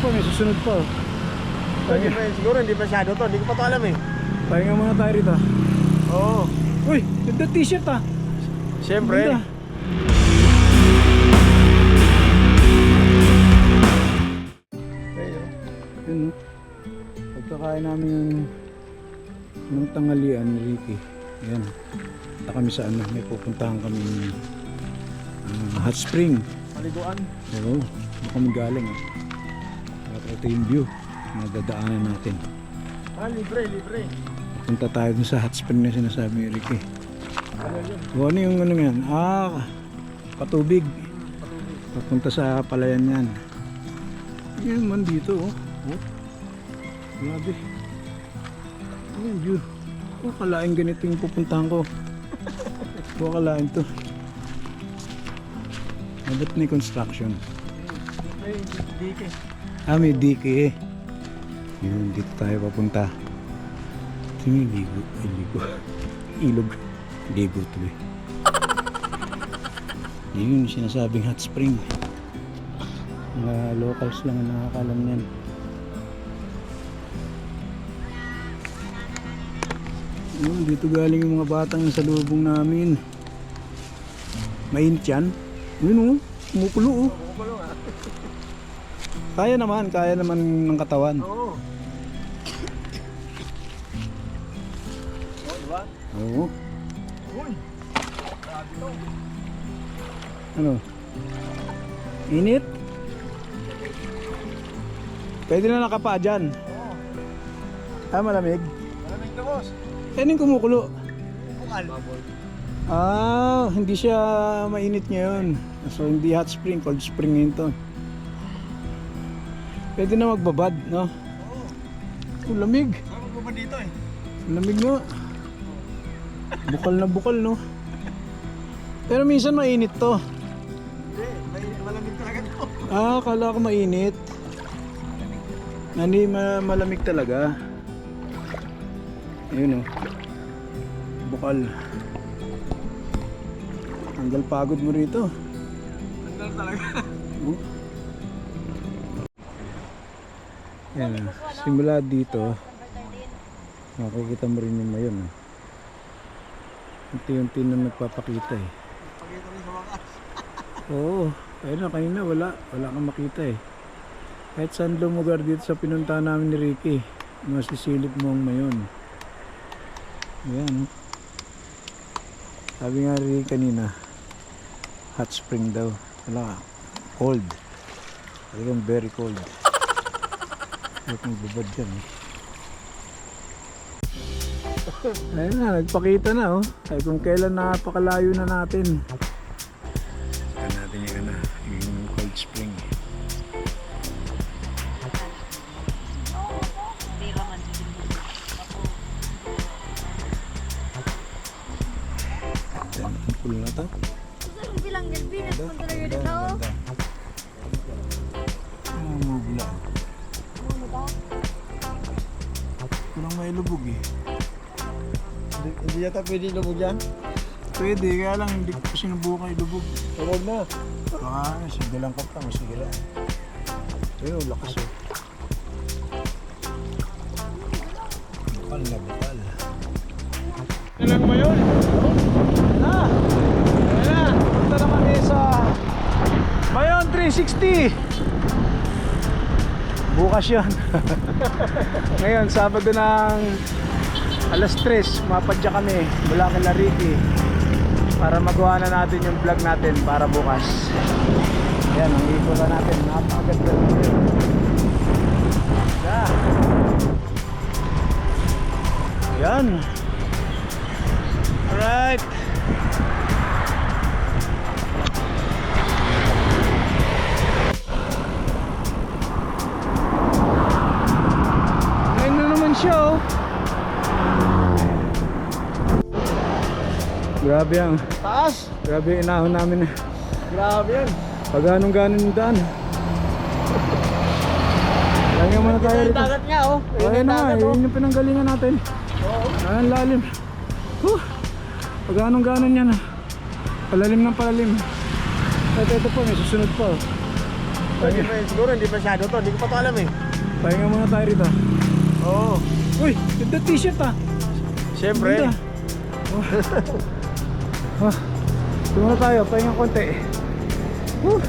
Po, may susunod pa. oh. Hindi pa, siguro hindi masyado to. Hindi ko pa to alam eh. Pahinga muna tayo rito. Oo. Uy, ganda t-shirt ah. Siyempre. Ganda. Yun, no? Pagkakain namin yung ng tanghalian ni Ricky. Yan. Punta kami sa ano, may pupuntahan kami ah, hot spring. Paliguan. Oo, doon kami galing. Eh. At ito yung view na dadaanan natin. Ah, libre, libre. Punta tayo dun sa hot spring na sinasabi ni Ricky. Ano yun? O ano yung ano yan? Ah, patubig. Papunta sa palayan yan. Yan man dito oh. oh. Grabe. Ano yung view? Oh, kalain ganito yung pupuntahan ko. Oh, kalain to. Abot ni construction. May dike. Ah, may dike eh. Yun, dito tayo papunta. Ito yung ligo. Ay, ligo. Ilog. Ligo to eh. Yun yung sinasabing hot spring. Mga locals lang ang nakakalam yan. Yun, dito galing yung mga batang sa lubong namin. Mainit yan. Yun oh, kumukulo oh. Kaya naman, kaya naman ng katawan. Oo. Oh, diba? Oo. Uy. Grabe to. Ano? Init? Pwede na nakapa dyan. Oo. Ah, malamig. Malamig na boss. Yan yung kumukulo. Bukal. Ah, hindi siya mainit ngayon. So, hindi hot spring, cold spring ngayon to. Pwede na magbabad, no? Oo. Oh, lamig. Mo ba dito eh? Lamig nga. Bukal na bukal, no? Pero minsan mainit to. Hindi. May malamig talaga to. Ah, kala ko mainit. Hindi ma malamig talaga. Ayun oh. Bukal. Tanggal pagod mo rito. Tanggal talaga. Yan. Simula dito, makikita mo rin yung mayon. oh. Unti-unti na nagpapakita eh. Oo. Ayun na, kanina wala. Wala kang makita eh. Kahit saan lugar dito sa pinunta namin ni Ricky, masisilip mo ang mayon. Ayan. Sabi nga Ricky kanina, hot spring daw. Wala. Cold. Talagang very cold. Huwag kong bubad dyan eh. Ayun na, nagpakita na oh. Ay kung kailan napakalayo na natin. Kulang may lubog eh. Hindi, hindi yata pwede lubog yan. Pwede, kaya lang hindi ko sinubukan ilubog. Huwag na. Baka sige lang ka pa, masira. Ayun, lakas oh. Bukal na bukal. Kailan mo yun? Na! Ayan na! Punta naman eh sa Mayon 360! Bukas yan. Ngayon, Sabado ng alas 3, mapadya kami mula kay Lariki para magawa na natin yung vlog natin para bukas. Yan, ang ikutan natin. Napakaganda natin. Yeah. Yan. Alright. Oh. Grabe ang, Taas. grabe yung inahon namin. Grabe yan. Pag anong ganon yung daan. Lagi muna tayo rito. dagat nga oh. Ayun yung na, oh. yun yung pinanggalingan natin. Oo. Ang lalim. Huh. Pag anong ganon yan. ah. Palalim ng palalim. Ito, ito po, may susunod pa. oh. Hindi pa, siguro hindi masyado to. Hindi ko pa to alam eh. Pahinga muna tayo rito. Oo. Uy, ganda t-shirt ah. Siyempre. Ganda. Oh. Ah, doon muna tayo, pahinga konti. Woo.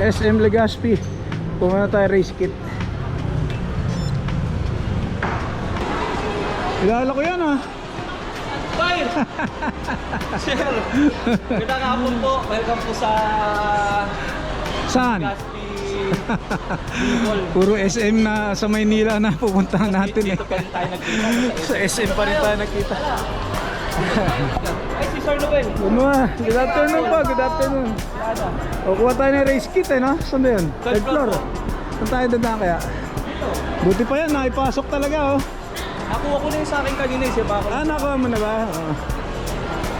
SM Legazpi. Pumunta tayo race kit. Kilala ko yan ah. Fire! Sir, magandang hapon po. Welcome po sa Saan? Gaspi. Puro SM na sa Maynila na pupuntahan natin eh. Dito pa rin tayo nagkita. Sa SM pa rin tayo nakita. Ay, si Sir Noel. Ano ah? Good afternoon pa, good afternoon. O kuha tayo ng race kit eh no? Saan ba yun? Third floor. Saan tayo dadaan kaya? Buti pa yan, naipasok talaga oh. Nakuha ko na yung sa akin kanina eh. Siya ba ako? Ah, nakuha mo na ba? Oo.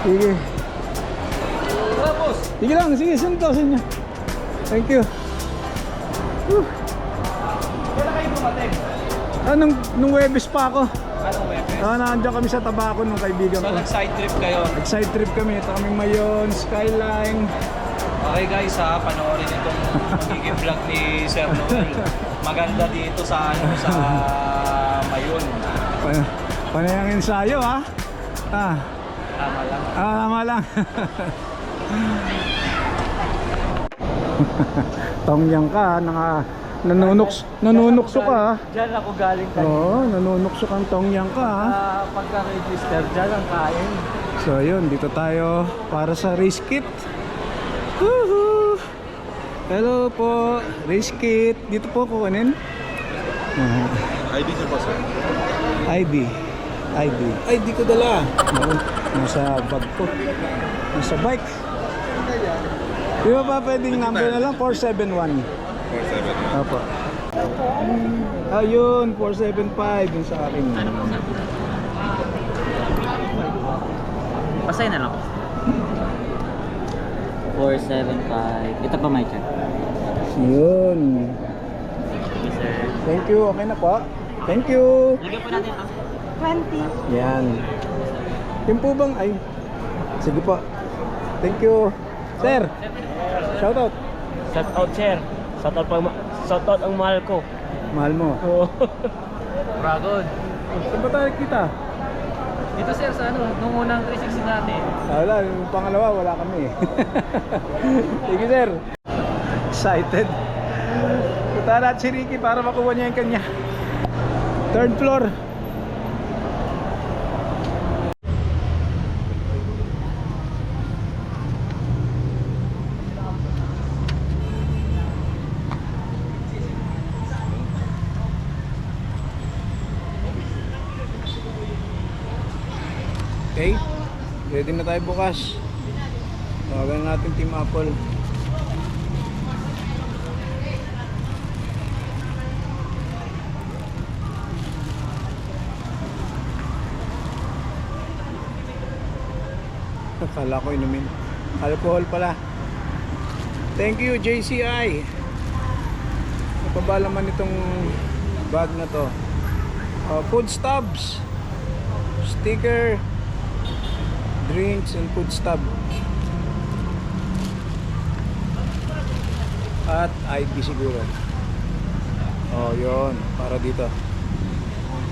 Sige. Tapos, Sige lang, sige, ko sa inyo. Thank you. Whew. kailan kayo dumating? Ah, nung, nung Webes pa ako. Anong Webes? Ah, nandiyan kami sa Tabaco nung kaibigan So, ko. nag-side trip kayo. Nag-side trip kami. Ito kami Mayon, Skyline. Okay guys ha, panoorin itong magiging vlog ni Sir Noel. Maganda dito sa ano sa Mayon. Pa panayang ensayo ha. Ah, Tama lang. ah tama lang. Tongyang ka, naka, nanunuks, nanunukso ka. Diyan ako galing kanina. Oo, nanunukso kang tongyang ka ha. Ah, pagka-register, dyan ang kain. So yun, dito tayo para sa race kit. Woohoo! Hello po, race kit. Dito po kukunin. Uh, ID niyo po, sir. ID. ID. ID ko dala. Nasa bag ko. Nasa bike. Di ba pa pwedeng number na lang? 471. 471. Opo. Ayun, 475 yung sa akin. Ano po Pasay na lang. 475. Ito pa may check. Yun. Thank you. Okay na po. Thank you. Lagyan po natin ito. Yan. Yung po bang ay Sige po. Thank you. Sir. Shout out. Shout out, sir. Shout out, pang, shout out ang mahal ko. Mahal mo. Dragon. Saan ba tayo kita? Dito sir, sa ano, nung unang 360 natin. Ah, wala, yung pangalawa wala kami. Thank you, sir. Excited. Punta natin si Ricky para makuha niya yung kanya. Third floor. Okay. Ready na tayo bukas. Tawagan natin Team Apple. Akala ko inumin. Alcohol pala. Thank you JCI. Ano pa ba laman itong bag na to? Uh, food stubs. Sticker drinks and food stub at ID siguro oh yon para dito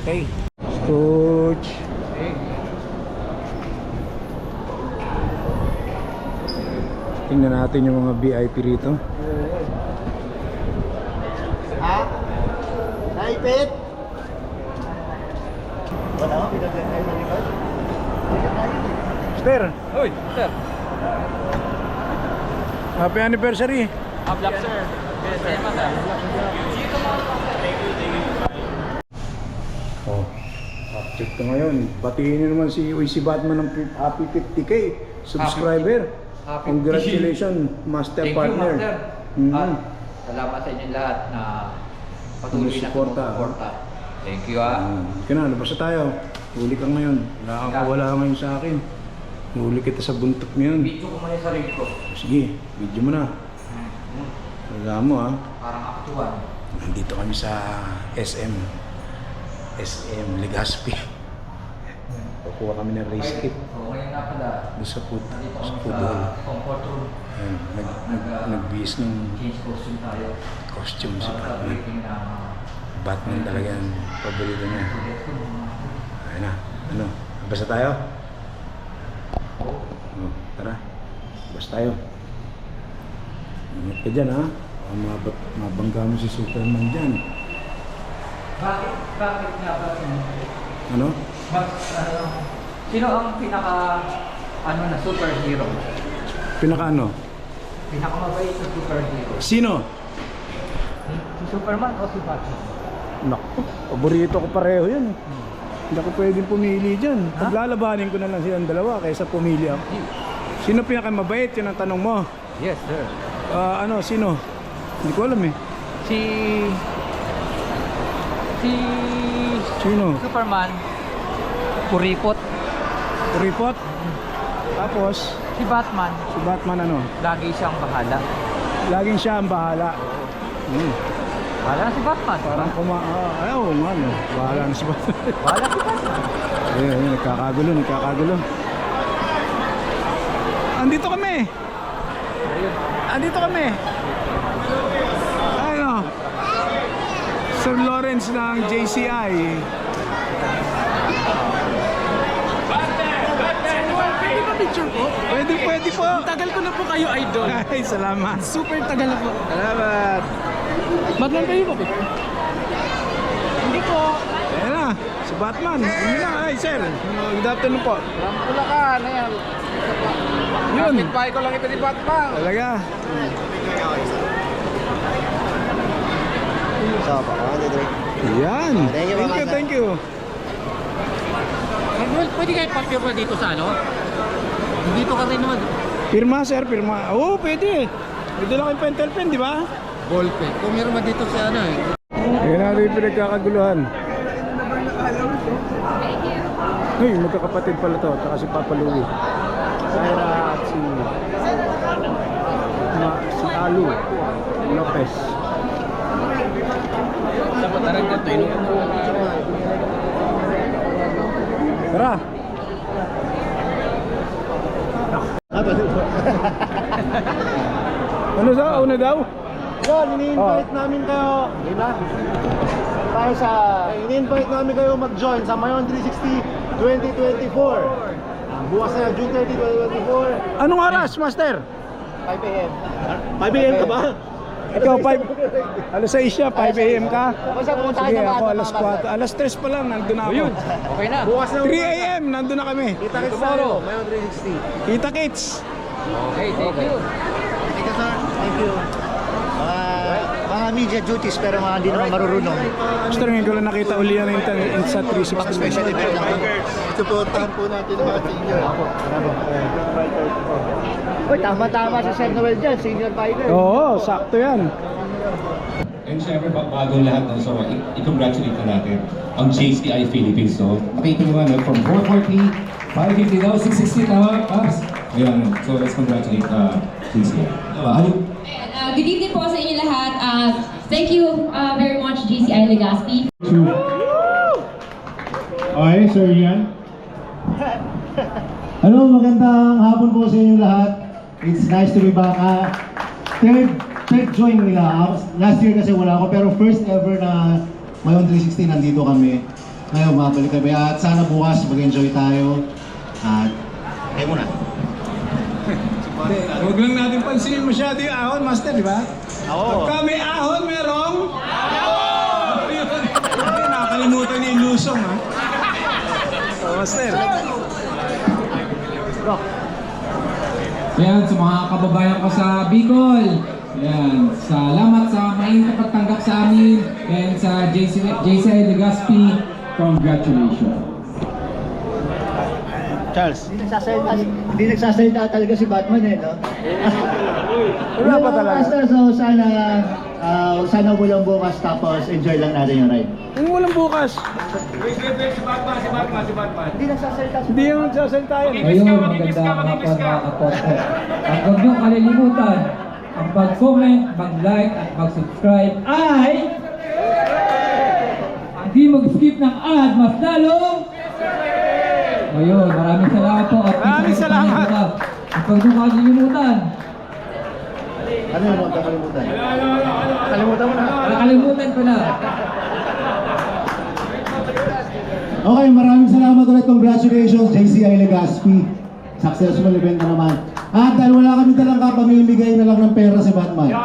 okay Scooch tingnan natin yung mga VIP rito Ha? Naipit? Wala ko, pinagyan tayo sa likod. Sir Uy, sir. happy anniversary black sir. Yes, sir. Oh, update ka ngayon. Batiin niyo naman si Uy, si Batman ng happy 50k subscriber. Happy Congratulations, master Thank you, partner. Master. Mhm. At salamat sa inyo lahat na patuloy na Sumusuporta. Thank you ah. Ah, Kaya na, labas na tayo. Huli ka ngayon. Wala kang kawala ngayon sa akin. Huli kita sa buntot ngayon. Video ko muna sa sarili ko. Sige, video mo na. Alam mo ah. Parang aktuan. Nandito kami sa SM. SM Legazpi. Kukuha kami ng race kit Doon sa food, sa food hall. comfort room. Ayun, nag, nag, nagbihis ng Change costume tayo. costume si Batman. na Batman talaga ang paborito niya. go. Ayun na. Ano? Basta tayo? Oh, tara. Basta tayo. Ingat ka dyan ha. Baka mabag, mabangga mo si Superman dyan. Bakit, bakit nga ba? Ano? Mas, ano, sino ang pinaka, ano na, superhero? Pinaka ano? Pinakamabait na superhero? Sino? Si Superman o si Batman? Naku, paborito ko pareho yan. eh. Hindi ako pwedeng pumili dyan. Paglalabanin ko na lang silang dalawa kaysa pumili ako. Sino pinakamabait? Yun ang tanong mo. Yes, sir. Ah, ano, sino? Hindi ko alam eh. Si... Si... Sino? Superman, kuripot. Report? Tapos, Si Batman, si Batman ano? lagi siyang bahala. Laging siya ang bahala. Hmm. Bahala na si Batman. Parang kuma... Ah, ayaw, ano. Bahala na si Batman. Bahala si Batman. Ayun, ayun, nagkakagulo, nagkakagulo. Andito kami! Andito kami! Ano? Sir Lawrence ng JCI. Pwede, pwede po. Tagal ko na po kayo, idol. Ay, salamat. Super tagal na po. Salamat. Batman kayo po. Hindi po. Ayan na, si Batman. Yun na, ay sir. Good afternoon po. Pula ka, na yan. Yun. Bahay ko lang ito ni Batman. Talaga. Baka, Dre. Yan. Thank you, Thank you. Manuel, pwede kayo papirma dito sa ano? Dito ka rin naman. Pirma, sir, pirma. Oo, pwede. Pwede lang yung pentel pen, di ba? Ballpen. Pumirma dito sa ano eh. Ayan natin yung pinagkakaguluhan. Ay, magkakapatid pala to. Tsaka si Papa Louie. Syra at si... Ma, si Alu Lopez. Tara! ano sa? Una daw? Yan, ini-invite namin kayo. Yun na. Tayo sa, ini-invite namin kayo mag-join sa Mayon 360 2024. Ah, Bukas na June 30, 2024. Anong oras, Master? 5 a.m. 5 a.m. ka ba? Ikaw, 5, alas 6 siya, 5 a.m. ka? Basta pumunta Sige, kayo na ako ba? alas 4, alas 3 pa lang, nandun na ako. Okay na. Bukas na 3 a.m. nandun na kami. Kita kits tayo, Mayon 360. Kita kits. Okay, thank you. Thank you, sir. Thank you. Mga, mga media duties pero mga hindi naman marurunong. Master, ngayon ko lang nakita uli yan yung yung sa 360. Special event lang. Supportahan po natin ang mga senior. Uy, tama-tama si Sir Noel dyan, senior fighter. Oo, sakto yan. And syempre, ba- bago lahat, no, so i-congratulate na natin ang JCI Philippines. So, nakita nyo nga, no, from 440, 550 daw, 660 tama, Paps? Ayan, so let's congratulate uh, JCI. Diba? Ano? Uh, good evening po sa inyo lahat. Uh, thank you uh, very much, GCI Legazpi. Okay, Sir Ian. Hello, magandang hapon po sa inyo lahat. It's nice to be back. Ah, third, third join nila. Ah, Last year kasi wala ako, pero first ever na Mayon 360 nandito kami. Ngayon, mabalik kami. At sana bukas mag-enjoy tayo. At, kayo muna. Huwag lang natin pansinin masyado yung ahon, Master, di ba? Oo. Pagka may ahon, merong... Ahon! Niya yung lusong, ha? Oh, Master. Ayan, sa mga kababayan ko sa Bicol. Ayan, salamat sa mainit na pagtanggap sa amin and sa JC, JCI Legazpi, congratulations. Charles. Hindi nagsasalita, hindi nagsasalita talaga si Batman eh, no? Wala pa talaga. So sana, ah, sana walang bukas tapos enjoy lang natin yung ride. Yung walang bukas. Hindi nagsasalita si Hindi yung nagsasalita yan. Ayun, magandang hapon mga kapote. At huwag niyong kalilimutan, ang mag-comment, mag-like at mag-subscribe ay ang di mag-skip ng ad mas lalo Ayun, maraming salamat po at Maraming salamat. At huwag mo kakalimutan Ano yun? Huwag kakalimutan. Kalimutan mo na. Nakalimutan ko na Okay, maraming salamat ulit. Congratulations, JCI Legaspi. Successful event na naman. At dahil wala kami talang kapamimigay na lang ng pera si Batman.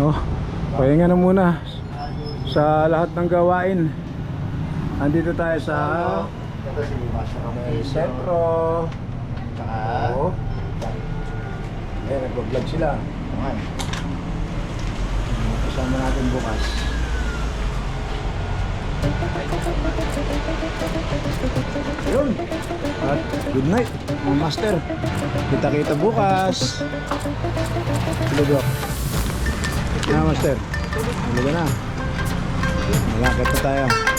Oh, pahinga na muna sa lahat ng gawain. Andito tayo sa Ito si Master Romel. sentro. Tsaka, Oh. Eh, nagbablog sila. naman. Kasama natin bukas. Yun. At good night, mga master. Kita-kita bukas. Tulog Na, master. Tulog na. Malakit na tayo.